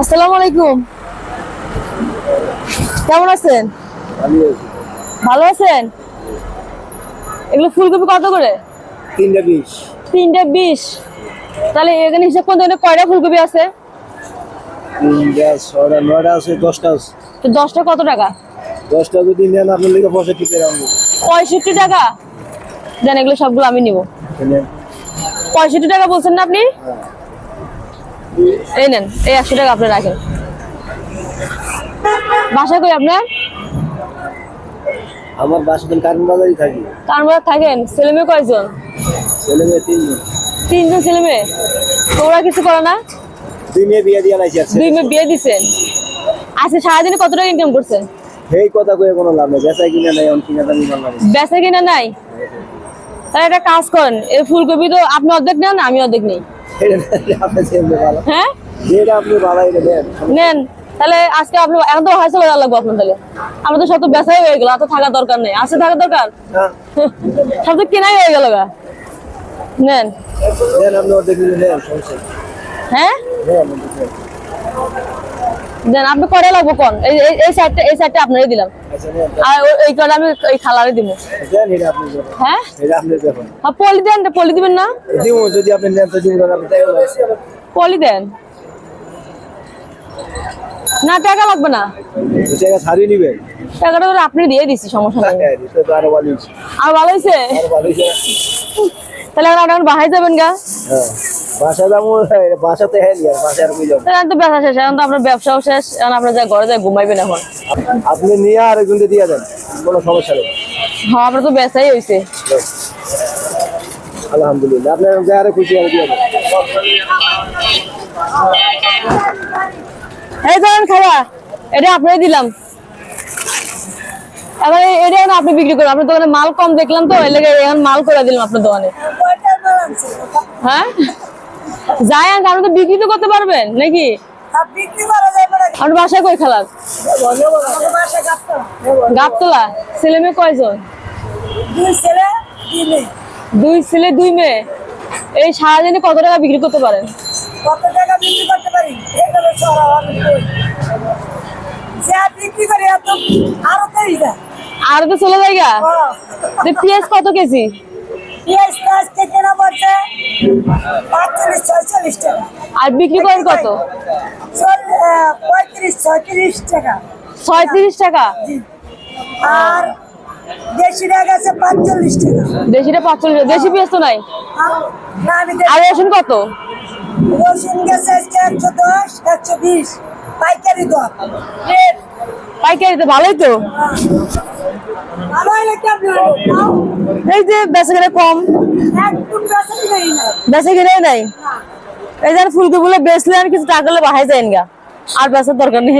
আসসালামু আলাইকুম। কেমন আছেন? ভালো আছেন? এগুলো ফুলকপি কত করে? তিনটা বিশ। তিনটে বিশ। তাহলে এখানে হিসাব করতে গেলে কয়টা ফুলকপি আছে? তিনটা ছয়টা নয়টা আছে দশটা আছে। তো দশটা কত টাকা? দশটা যদি নেন আপনার লিখে পঁয়ষট্টি টাকা? দেন এগুলো সবগুলো আমি নিব। পঁয়ষট্টি টাকা বলছেন না আপনি? এই নেন এই একশো টাকা আপনি রাখেন। বাসা কই আপনার? আমার বাসা দিন কারণ বাজারই থাকি। কার মধ্যে থাকেন? ছেলে মেয়ে কয়জন? ছেলে মেয়ে তিনজন। তিনজন ছেলে মেয়ে? তোমরা কিছু করে না? দুই মেয়ে বিয়ে দিয়ে লাইছি আছে দুই মেয়ে বিয়ে দিছেন আজকে সারাদিনে কত টাকা ইনকাম করছেন? এই কথা কয়ে কোনো লাভ নেই। বেচা কিনা নেই অন কিনা দামি মাল লাগে। বেচা কিনা নাই? তাহলে একটা কাজ করেন এই ফুলকপি তো আপনি অর্ধেক নেন আমি অর্ধেক নেই। হ্যাঁ? নেন। তাহলে আজকে আপনি এখন তো লাগবো আপনার তাহলে। আমরা তো সব তো বেচাই হয়ে গেল এত থাকার দরকার নেই। আছে থাকার দরকার? হ্যাঁ। সব তো কেনাই হয়ে গেল গা। নেন। হ্যাঁ। দেন আপনি কটা লাগবো কোন? এই সাইডটা এই সাইডটা আপনারই দিলাম। আচ্ছা আর এই কটা আমি এই খালারে দিব হ্যাঁ? আর পলি দেন পলি দিবেন না? যদি আপনি নেন তো। পলি দেন। না টাকা লাগবে না। টাকা ছাড়িয়ে নিবেন টাকাটা আপনি দিয়ে দিছি সমস্যা নেই। হ্যাঁ আরও ভালো হয়েছে। তাহলে এখন বাসায় যাবেন গা। হ্যাঁ। বাসা যাব বাসাতে নিয়ে বাসা আর কই যাব এখন তো ব্যবসা শেষ এখন তো আপনার ব্যবসাও শেষ এখন আপনার যা ঘরে যায় ঘুমাইবেন এখন। আপনি নিয়ে আর একজনকে দিয়ে দেন কোনো সমস্যা নেই। হ্যাঁ আপনার তো ব্যবসাই হয়েছে আলহামদুলিল্লাহ আপনার যা আর খুশি আর দিয়ে দেন। এই ধরেন খাওয়া এটা আপনারই দিলাম। এবার এই- এটা এখন আপনি বিক্রি করুন আপনার দোকানে মাল কম দেখলাম তো লেগে এখন মাল করে দিলাম আপনার দোকানে। হ্যাঁ? আনতে আপনি তো বিক্রি তো করতে পারবেন নাকি? বিক্রি করা যাবে না আপনার বাসায় কই খেলার? গাবতলা। ছেলে মেয়ে কয়জন? দুই ছেলে দুই মেয়ে। এই সারাদিনে কত টাকা বিক্রি করতে পারেন? কত টাকা বিক্রি করতে পারি? যা বিক্রি করি এত আরও তো চলে যায় গা পেঁয়াজ কত কেজি? পেঁয়াজ তো আজকে কেনা পড়ছে পাঁচচল্লিশ ছয়চল্লিশ টাকা। আর বিক্রি করেন কত? পঁয়ত্রিশ ছয়ত্রিশ টাকা। ছয়ত্রিশ টাকা? আর আছে পাঁচচল্লিশ টাকা। দেশিটা পাঁচচল্লিশ দেশি পেঁয়াজ তো নাই? আর- রসুন কত? রসুন গেছে আজকে একশো দশ একশো বিশ। পাইকারি দর। রেট পাইকারিতে ভালোই তো। এই যে বেচা কিনে কম। বেচা কিনে নাই। এই যে ফুলকপি গুলো বেচলে আর কিছু টাকা বাহাই যায় আর বেচার দরকার নেই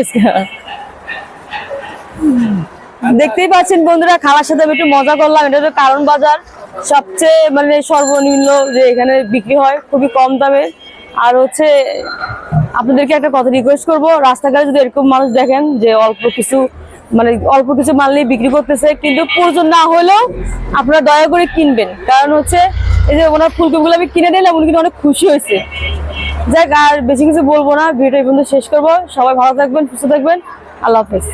দেখতেই পাচ্ছেন বন্ধুরা খাওয়ার সাথে আমি একটু মজা করলাম। এটা হলো কারণ বাজার। সবচেয়ে মানে সর্বনিম্ন যে এখানে বিক্রি হয় খুবই কম দামে। আর হচ্ছে আপনাদেরকে একটা কথা রিকোয়েস্ট করব। রাস্তাঘাটে যদি এরকম মানুষ দেখেন যে অল্প কিছু মানে অল্প কিছু মাল নিয়ে বিক্রি করতেছে, কিন্তু প্রয়োজন না হলেও আপনারা দয়া করে কিনবেন। কারণ হচ্ছে, এই যে ওনার ফুলকপিগুলো আমি কিনে দিলাম উনি কিন্তু অনেক খুশি হয়েছে। যাক, আর বেশি কিছু বলব না, ভিডিওটা এই পর্যন্ত শেষ করব। সবাই ভালো থাকবেন, সুস্থ থাকবেন। আল্লাহ হাফেজ।